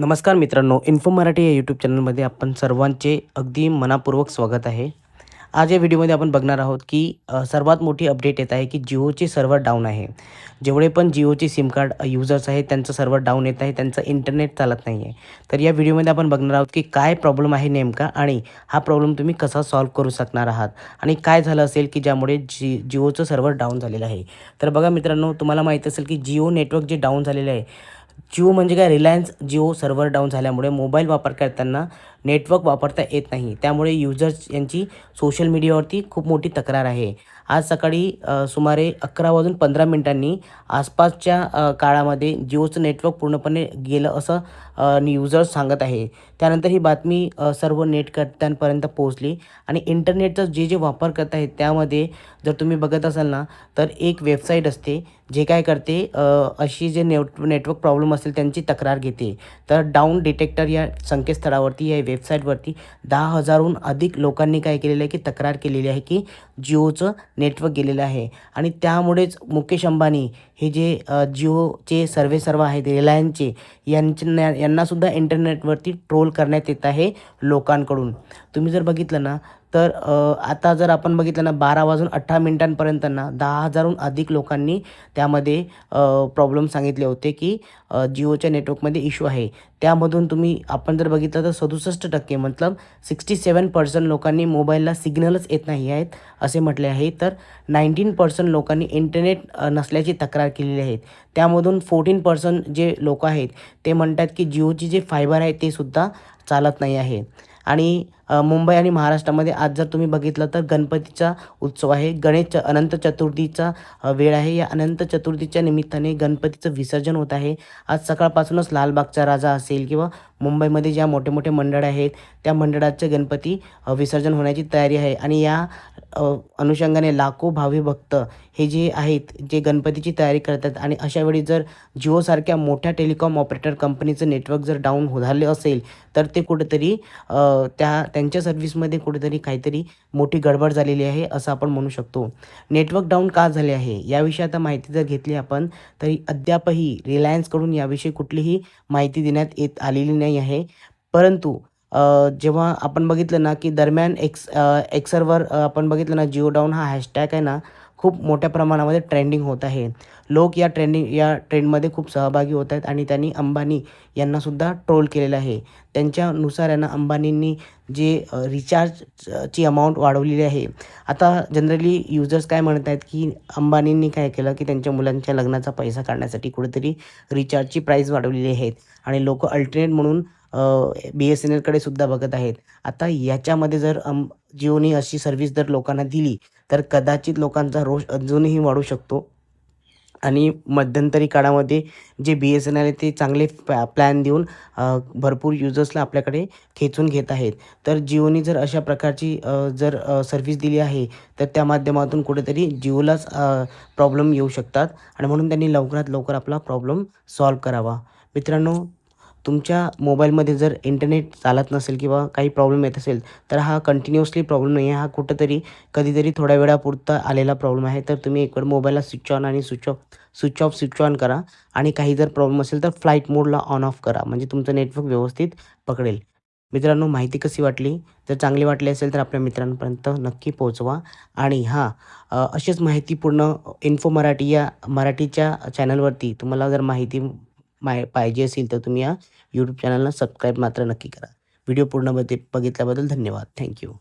नमस्कार मित्रांनो इन्फो मराठी या यूट्यूब चॅनलमध्ये आपण सर्वांचे अगदी मनापूर्वक स्वागत आहे. आज या व्हिडिओमध्ये आपण बघणार आहोत की सर्वात मोठी अपडेट येत आहे की जिओचे सर्व्हर डाऊन आहे. जेवढे पण जिओचे सिम कार्ड युजर्स आहेत त्यांचं सर्व्हर डाऊन येत आहे त्यांचं इंटरनेट चालत नाही आहे तर या व्हिडिओमध्ये आपण बघणार आहोत की काय प्रॉब्लेम आहे नेमका आणि हा प्रॉब्लेम तुम्ही कसा सॉल्व्ह करू शकणार आहात आणि काय झालं असेल की ज्यामुळे जी जिओचं सर्व्हर डाऊन झालेलं आहे. तर बघा मित्रांनो तुम्हाला माहीत असेल की जिओ नेटवर्क जे डाऊन झालेलं आहे जिओ म्हणजे काय? रिलायन्स जिओ सर्व्हर डाऊन झाल्यामुळे मोबाईल वापरकर्त्यांना नेटवर्क वापरता येत नाही. त्यामुळे युजर्स यांची सोशल मीडियावरती खूप मोठी तक्रार आहे. आज सकाळी सुमारे अकरा वाजून पंधरा मिनिटांनी आसपासच्या काळामध्ये जिओचं नेटवर्क पूर्णपणे गेलं असं यूजर्स सांगत आहे. त्यानंतर ही बातमी सर्व नेटकर्त्यांपर्यंत पोहोचली आणि इंटरनेटचा जे जे वापर करत आहेत त्यामध्ये जर तुम्ही बघत असाल ना तर एक वेबसाईट असते जे काय करते अशी जे नेट नेटवर्क प्रॉब्लेम असेल त्यांची तक्रार घेते. तर डाऊन डिटेक्टर या संकेतस्थळावरती या वेबसाईटवरती दहा हजारहून अधिक लोकांनी काय केलेलं आहे की तक्रार केलेली आहे की जिओचं नेटवर्क गेलेलं आहे. आणि त्यामुळेच मुकेश अंबानी हे जे जिओचे सर्वे सर्व आहेत रिलायन्सचे यांच्या यांनासुद्धा इंटरनेटवरती ट्रोल करण्यात येत आहे लोकांकडून. तुम्ही जर बघितलं ना तर आता जर आपण बघितलं ना बारा वाजून अठरा मिनिटांपर्यंत ना दहा हजारहून अधिक लोकांनी त्यामध्ये प्रॉब्लेम सांगितले होते की जिओच्या नेटवर्कमध्ये इश्यू आहे. त्यामधून तुम्ही आपण जर बघितलं तर सदुसष्ट टक्के मतलब सिक्स्टी सेवन पर्सेंट लोकांनी मोबाईलला सिग्नलच येत नाही आहेत असे म्हटले आहे. तर नाईन्टीन पर्सेंट लोकांनी इंटरनेट नसल्याची तक्रार केलेली आहे. त्यामधून फोर्टीन पर्सेंट जे लोक आहेत ते म्हणतात की जिओची जे फायबर आहे ते सुद्धा चालत नाही आहे. आणि मुंबई आणि महाराष्ट्रामध्ये आज जर तुम्ही बघितलं तर गणपतीचा उत्सव आहे. गणेश च- अनंत चतुर्थीचा वेळ आहे. या अनंत चतुर्थीच्या निमित्ताने गणपतीचं विसर्जन होत आहे. आज सकाळपासूनच लालबागचा राजा असेल किंवा मुंबईमध्ये ज्या मोठे मोठे मंडळ आहेत त्या मंडळाचे गणपती विसर्जन होण्याची तयारी आहे. आणि या अनुषंगाने लाखो भावी भक्त हे जे आहेत जे गणपतीची तयारी करतात आणि अशा वेळी जर जिओसारख्या मोठ्या टेलिकॉम ऑपरेटर कंपनीचं नेटवर्क जर डाऊन हो झाले असेल तर ते कुठेतरी त्या त्यांच्या सर्व्हिसमध्ये कुठेतरी काहीतरी मोठी गडबड झालेली आहे असं आपण म्हणू शकतो. नेटवर्क डाऊन का झाले आहे? याविषयी आता माहिती जर घेतली आपण तरी अद्यापही रिलायन्सकडून याविषयी कुठलीही माहिती देण्यात येत आलेली नाही आहे. परंतु जेव्हा आपण बघितलं ना की दरम्यान एक्स एक्सरवर आपण बघितलं ना जिओ डाऊन हा हॅशटॅग आहे ना खूप मोठ्या प्रमाणामध्ये ट्रेंडिंग होत आहे. लोक या ट्रेंडिंग या ट्रेंडमध्ये खूप सहभागी होत आहेत आणि त्यांनी अंबानी यांनासुद्धा ट्रोल केलेलं आहे. त्यांच्यानुसार यांना अंबानींनी जे रिचार्जची अमाऊंट वाढवलेली आहे. आता जनरली युजर्स काय म्हणत आहेत की अंबानींनी काय केलं की त्यांच्या मुलांच्या लग्नाचा पैसा काढण्यासाठी कुठेतरी रिचार्जची प्राईस वाढवलेली आहेत आणि लोक अल्टरनेट म्हणून बी एस एन एलकडे सुद्धा बघत आहेत. आता याच्यामध्ये जर अम जिओनी अशी सर्व्हिस जर लोकांना दिली तर कदाचित लोकांचा रोष अजूनही वाढू शकतो. आणि मध्यंतरी काळामध्ये जे बी एस एन एल आहे ते चांगले पॅ प्लॅन देऊन भरपूर युजर्सला आपल्याकडे खेचून घेत आहेत. तर जिओनी जर अशा प्रकारची जर सर्व्हिस दिली आहे तर त्या माध्यमातून कुठेतरी जिओलाच प्रॉब्लेम येऊ शकतात. आणि म्हणून त्यांनी लवकरात लवकर आपला प्रॉब्लेम सॉल्व्ह करावा. मित्रांनो तुमच्या मोबाईलमध्ये जर इंटरनेट चालत नसेल किंवा काही प्रॉब्लेम येत असेल तर हा कंटिन्युअसली प्रॉब्लेम नाही आहे. हा कुठंतरी कधीतरी थोड्या वेळापुरता आलेला प्रॉब्लेम आहे. तर तुम्ही एक वेळ मोबाईलला स्विच ऑन आणि switch off switch off switch on करा. आणि काही जर प्रॉब्लेम असेल तर फ्लाईट मोडला ऑन ऑफ करा. म्हणजे तुमचं नेटवर्क व्यवस्थित पकडेल. मित्रांनो माहिती कशी वाटली? जर चांगली वाटली असेल तर आपल्या मित्रांपर्यंत नक्की पोहोचवा. आणि हां अशीच माहितीपूर्ण इन्फो मराठी या मराठीच्या चॅनलवरती तुम्हाला जर माहिती माय पाहिजे असेल तर तुम्ही या यूट्यूब चॅनलला सबस्क्राईब मात्र नक्की करा. व्हिडिओ पूर्ण बघितल्याबद्दल धन्यवाद. थँक्यू